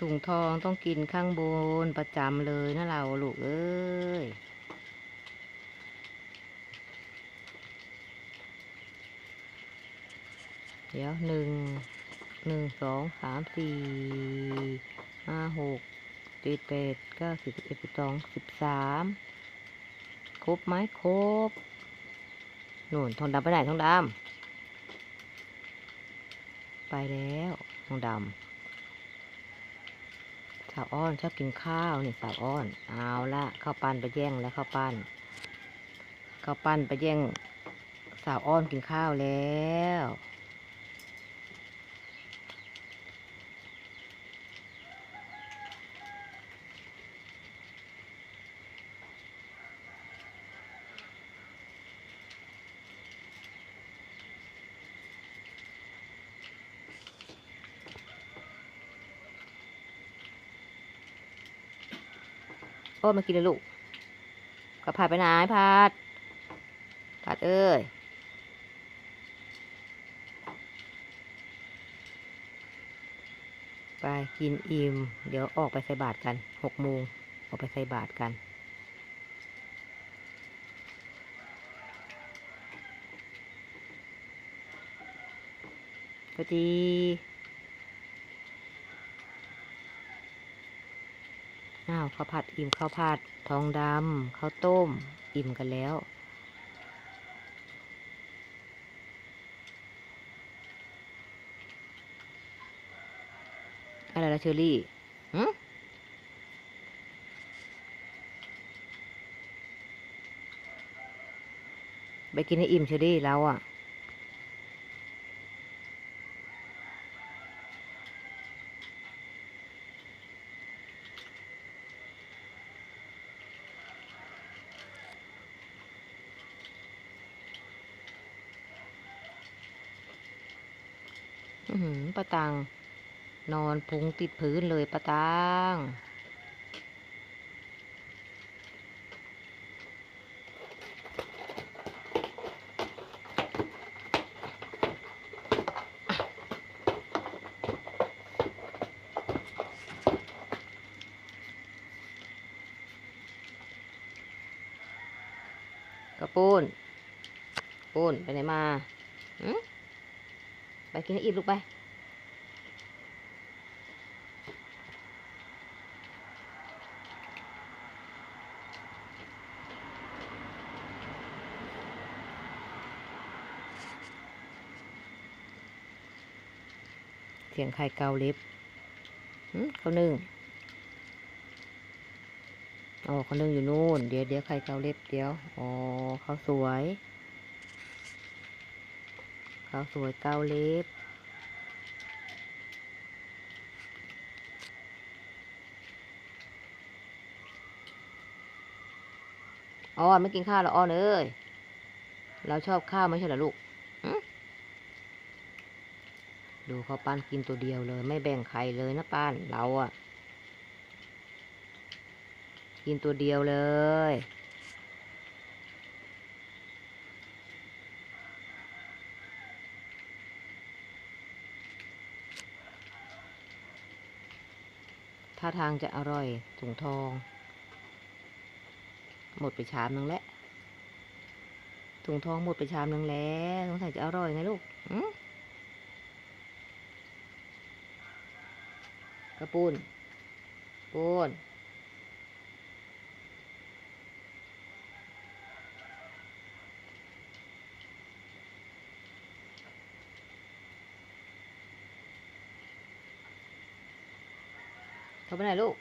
ถุงทองต้องกินข้างบนประจำเลยนะเราลูกเอ้ยเดี๋ยวหนึ่งหนึ่งสองสามสี่ห้าหกเจ็ดแปดเก้าสิบสิบเอ็ดสิบสองสิบสามครบไหมครบหนุนทองดำไปไหนทองดำไปแล้วทองดำ สาวอ้อนชอบกินข้าวนี่สาวอ้อน เอาละข้าวปั้นไปแย่งแล้วข้าวปั้นข้าวปั้นไปแย่งสาวอ้อนกินข้าวแล้ว โอ้มากินเลยลูกกับผัดไปไหนผัดผัดเอ้ยไปกินอิ่มเดี๋ยวออกไปใส่บาตรกันหกโมงออกไปใส่บาตรกันพอดี อ้าว ข้าวผัดอิ่มข้าวผัดทองดำข้าวต้ม อิ่มกันแล้ว อะไรละเชอรี่หืไปกินให้อิ่มเชอรี่เราอะ ป้าตัง นอนพุงติดพื้นเลยป้าตัง กระปูนปูนไปไหนมาหืม ไปกินให้อิ่มลูกไป เสียงไข่เกาเล็บเขานึ่งอ๋อเขานึ่งอยู่นู่น เดี๋ยวเดี๋ยวไข่เกาเล็บเดี๋ยว อ๋อเขาสวย เขาสวยเกาเล็บอ๋อไม่กินข้าวเหรออ้อนเอ้ย เราชอบข้าวไม่ใช่หรอลูก ดูเขาป้านกินตัวเดียวเลย ไม่แบ่งใครเลยนะป้านเราอะกินตัวเดียวเลย ท่าทางจะอร่อยถุงทอง หมดไปชามนึงแล้วถุงทองหมดไปชามนึงแล้วสงสัยจะอร่อยไงลูกกระปูนปูน เขาไปไหนลูก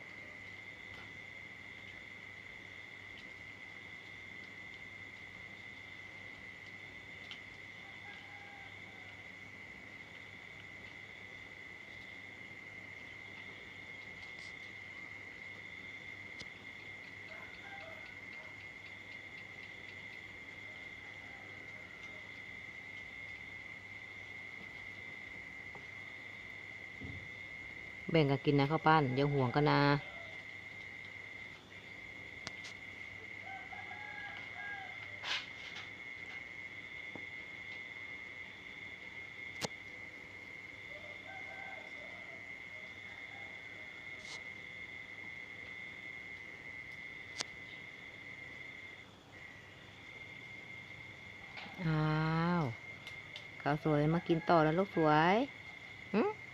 แบ่งกันกินนะข้าวปั้นอย่าห่วงกันนะอ้าวขาวสวยมากินต่อแล้วลูกสวยอืม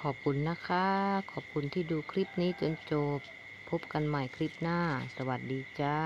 ขอบคุณนะคะ ขอบคุณที่ดูคลิปนี้จนจบ พบกันใหม่คลิปหน้า สวัสดีจ้า